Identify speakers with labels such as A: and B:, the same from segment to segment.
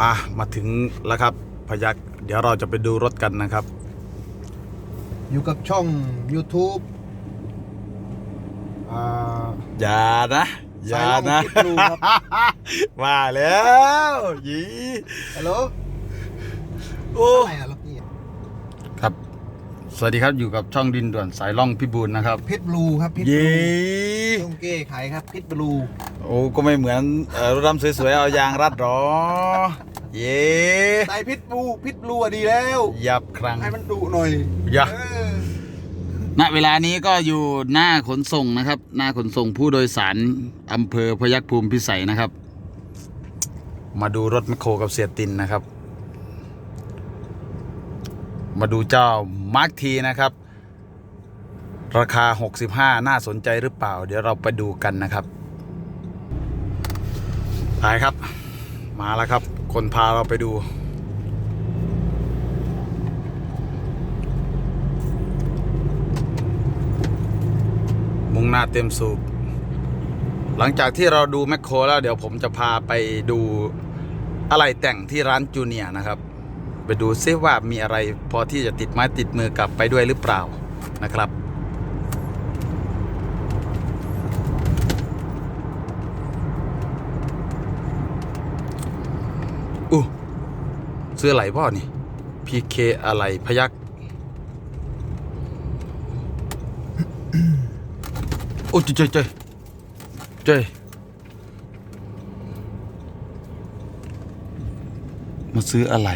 A: อะมาถึงแล้วครับพยักเดี๋ยวเราจะไปดูรถกันนะครับ
B: อยู่กับช่อง YouTube อ่า
A: อย่านะ อย่านะ
B: สายลมคิดดูครับ
A: ว่าแล้วยี
B: ฮัลโหล
A: โอ้
B: อะไรอะล็อกกี้
A: ครับ สวัสดีครับอยู่กับช่องดินด่วนสายล่องพิบูลนะครับ
B: พิทบลูครับพิทบ
A: ยี
B: ลูช่องเก้ไขครับพิทบลู
A: โอ้ก็ไม่เหมือนเอ่อรถดำสวยๆเอายางรัดหรอ เย้
B: ใส่พิทบลูพิทบลูอะดีแล้ว
A: ยับครั้ง
B: ให้มันดุหน่อย
A: ยะ
B: เออ
A: ณเวลานี้ก็อยู่หน้าขนส่งนะครับ หน้าขนส่งผู้โดยสารอำเภอพยัคฆ์ภูมิพิสัยนะครับ มาดูรถแมคโครกับเสียตินนะครับ มาดูเจ้ามาร์คทีนะครับ ราคา 65 น่าสนใจหรือเปล่า เดี๋ยวเราไปดูกันนะครับไปครับ มาแล้วครับ คนพาเราไปดู มุ่งหน้าเต็มสูบหลังจากที่เราดูแมคโครแล้วเดี๋ยวผมจะพาไปดูอะไรแต่งที่ร้านจูเนียนะครับ ไปดูซิว่ามีอะไรพอที่จะติดไม้ติดมือกลับไปด้วยหรือเปล่านะครับ อู้เสื้อไหลพ่อนี่ PK อะไรพยักโอ้ยเจยเจยเจยมาซื้ออะไร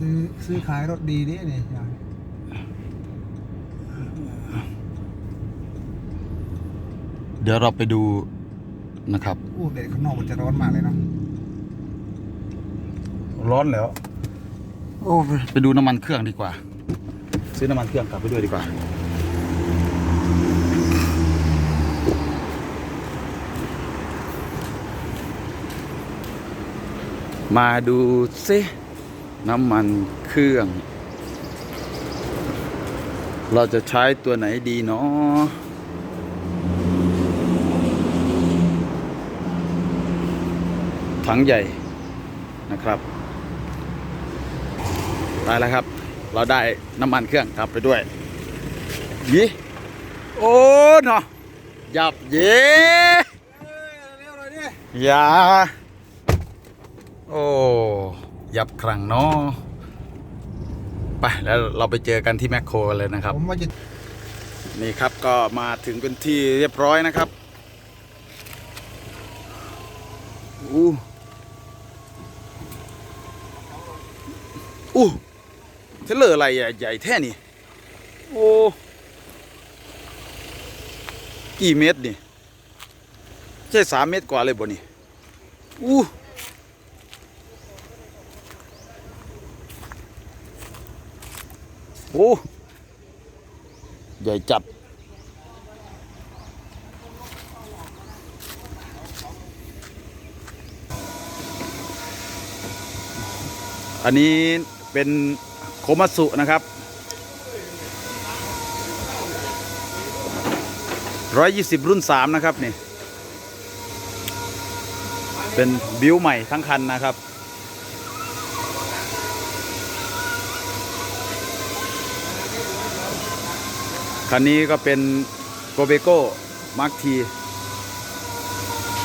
B: ซื้อซื้อขายรถดีดิเนี่ยยาย
A: เดี๋ยวเราไปดูนะครับ
B: อู้เด็ดข้างนอกมันจะร้อนมากเลยเนาะ
A: ร้อนแล้ว โอ้ไปไปดูน้ำมันเครื่องดีกว่า ซื้อน้ำมันเครื่องกลับไปด้วยดีกว่า มาดูซิ น้ำมันเครื่อง เราจะใช้ตัวไหนดีเนาะถังใหญ่นะครับได้แล้วครับ เราได้น้ำมันเครื่องกลับไปด้วยยี่โอ้เนาะยับเย่
B: เร็วเลยดิ
A: อย่า โอ้ ยับครั้งเนาะไปแล้วเราไปเจอกันที่แมคโครเลยนะครับ นี่ครับก็มาถึงเป็นที่เรียบร้อยนะครับอู้อู้เทเลอร์อะไรอ่ใหญ่แท่นี่ โอ้กี่เมตรนี่ใช่สามเมตรกว่าเลยบ่นี่อู้ โอ้ใหญ่จัด อันนี้เป็นโคมัสุนะครับร้อยยี่สิบรุ่นสามนะครับ นี่ เป็นบิวใหม่ทั้งคันนะครับ คันนี้ก็เป็นโกเบโก้มาร์คที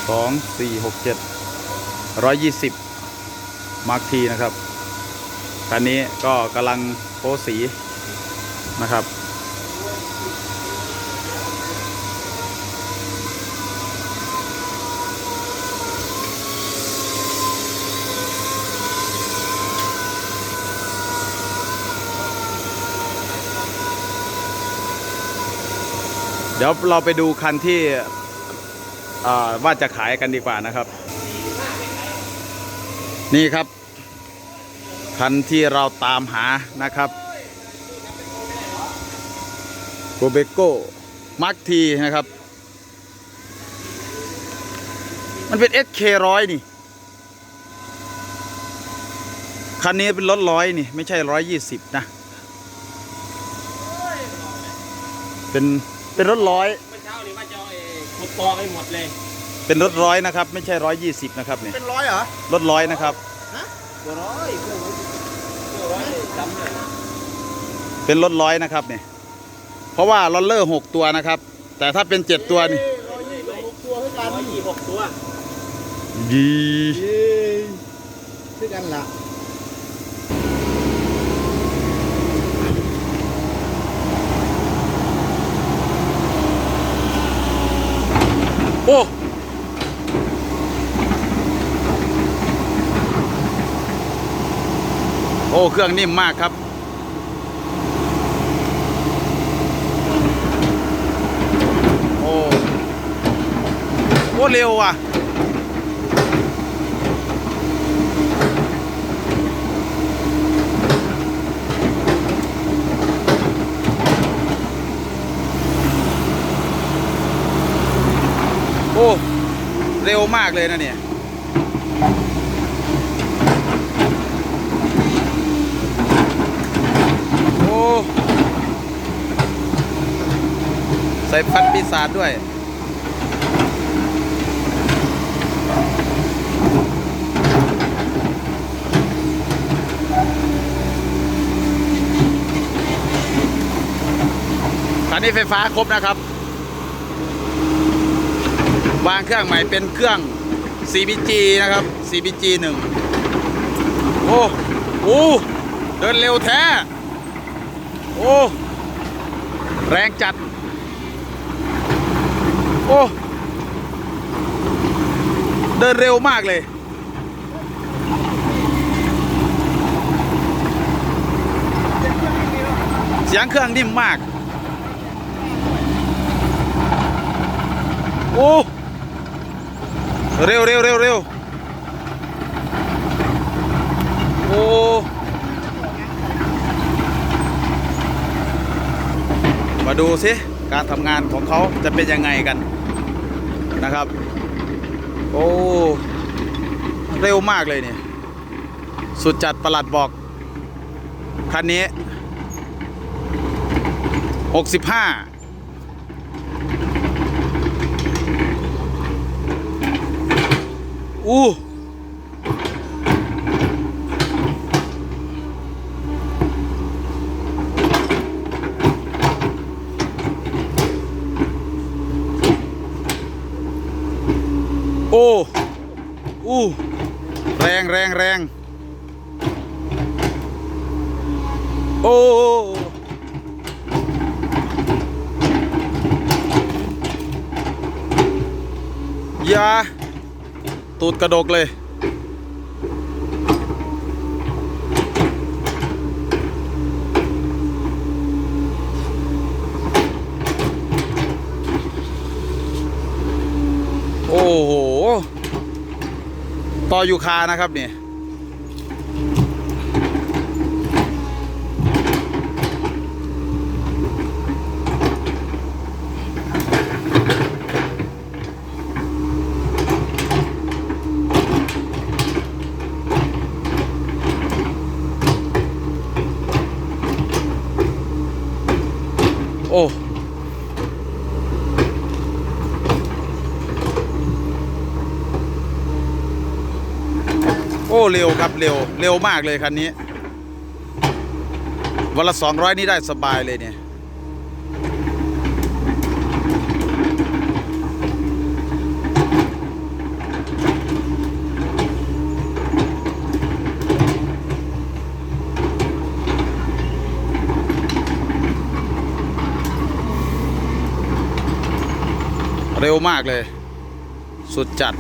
A: สองสี่หกเจ็ดร้อยยี่สิบมาร์คทีนะครับ คันนี้ก็กำลังโพสสีนะครับ ดี๋ยวเราไปดูคันที่ว่าจะขายกันดีกว่านะครับ นี่ครับ คันที่เราตามหานะครับโกเบโก้มาร์คทีนะครับ มันเป็น SK ร้อยนี่ คันนี้เป็นรถร้อยนี่ ไม่ใช่ร้อยยี่สิบนะ เป็น เป็นรถร้อย
C: เมื่อเช้านี้ว่าจะเอาเอ่อขุดตอกให้หมดเลย
A: เป็นรถร้อยนะครับ ไม่ใช่ร้อยยี่สิบนะครับเนี่ย
C: เป็นร้อยเหรอ
A: รถร้อยนะครับ
C: ตัวร้อยเครื่องร้อยจำเลย
A: เป็นรถร้อยนะครับเนี่ยเพราะว่าลอลเลอร์หกตัวนะครับ แต่ถ้าเป็นเจ็ดตัวนี่
C: ร้อยยี่สิบหกตัวเท่ากันร้อยยี่สิบหกตัว
A: ยี
C: เย้คือกันละ
A: โอ้โอ้ เครื่องนิ่มมากครับ โอ้ โอ้ เร็วอะ โอ้ เร็ว มากเลยนะเนี่ยโอ้ใส่ฟันปีศาจด้วยคันนี้ไฟฟ้าครบนะครับ วางเครื่องใหม่เป็นเครื่อง CBG นะครับ CBG 1 โอ้โอ้เดินเร็วแท้ โอ้ แรงจัด โอ้ เดินเร็วมากเลยเสียงเครื่องนิ่มมาก โอ้ เร็วเร็วเร็วเร็วโอ้มาดูสิการทำงานของเขาจะเป็นยังไงกันนะครับ โอ้เร็วมากเลยเนี่ยสุดจัดประหลัดบอก คันนี้ 65 อู้โอ้อู้แรงแร ตูดกระดกเลย โอ้โห ต่อยู่คานะครับเนี่ย ครับเร็วเร็วมากเลยคันนี้ วันละ 200 นี่ได้สบายเลยเนี่ย เร็วมากเลย สุดจัด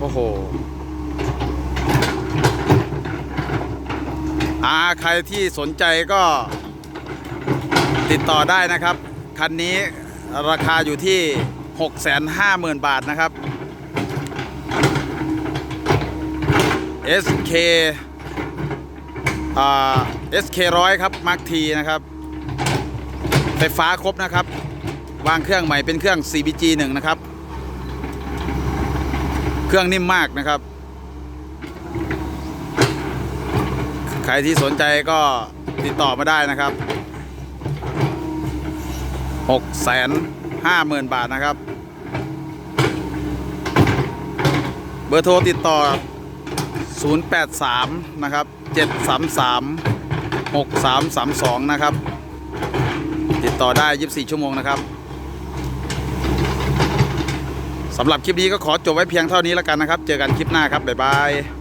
A: โอ้โห อ่าใครที่สนใจก็ติดต่อได้นะครับ คันนี้ราคาอยู่ที่ 650,000 บาทนะครับ SK อ่า SK ร้อยครับ Mark T นะครับ ไฟฟ้าครบนะครับ วางเครื่องใหม่เป็นเครื่อง CBG 1 นะครับ เครื่องนิ่มมากนะครับ รที่สนใจก็ติดต่อมาได้นะครับหกแสนห้าหมื่นบาทนะครับ เบอร์โทรติดต่อ 083 นะครับ 733 6332 นะครับ ติดต่อได้ 24 ชั่วโมงนะครับสำหรับคลิปนี้ก็ขอจบไว้เพียงเท่านี้แล้วกันนะครับ เจอกันคลิปหน้าครับ บ๊ายบาย